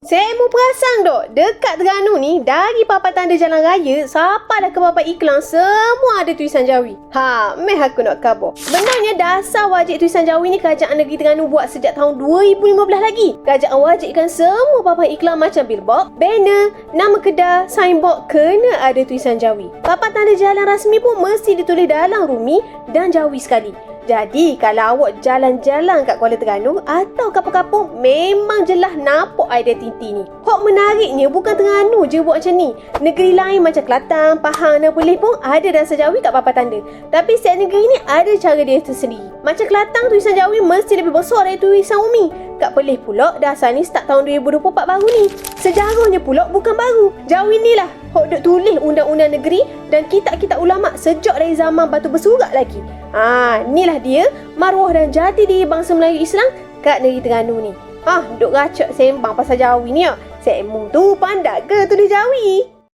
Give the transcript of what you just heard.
Saya mau perasan dok, dekat Terengganu ni, dari papan tanda jalan raya, sampai dah ke papan iklan, semua ada tulisan Jawi. Ha, meh aku nak khabar. Sebenarnya dasar wajib tulisan Jawi ni kerajaan negeri Terengganu buat sejak tahun 2015 lagi. Kerajaan wajibkan semua papan iklan macam billboard, banner, nama kedai, signboard kena ada tulisan Jawi. Papan tanda jalan rasmi pun mesti ditulis dalam rumi dan Jawi sekali. Jadi kalau awak jalan-jalan kat Kuala Terengganu atau kapung-kapung memang jelas nampak identiti ni. Hok menariknya bukan Terengganu je buat macam ni. Negeri lain macam Kelantan, Pahang dan Perlis pun ada dasar Jawi kat papan tanda. Tapi setiap negeri ni ada cara dia tersendiri. Macam Kelantan tulisan Jawi mesti lebih besar dari tulisan Umi. Kat Perlis pula dasar ni start tahun 2024 baru ni. Sejarahnya pula bukan baru. Jawi ni lah hok duk tulis undang-undang negeri dan kitab-kitab ulama sejak dari zaman batu bersurat lagi. Ha, inilah dia maruah dan jati diri bangsa Melayu Islam kat negeri Terengganu ni. Ha, duk racak sembang pasal Jawi ni ya. Sembang tu pandai ke tulis Jawi?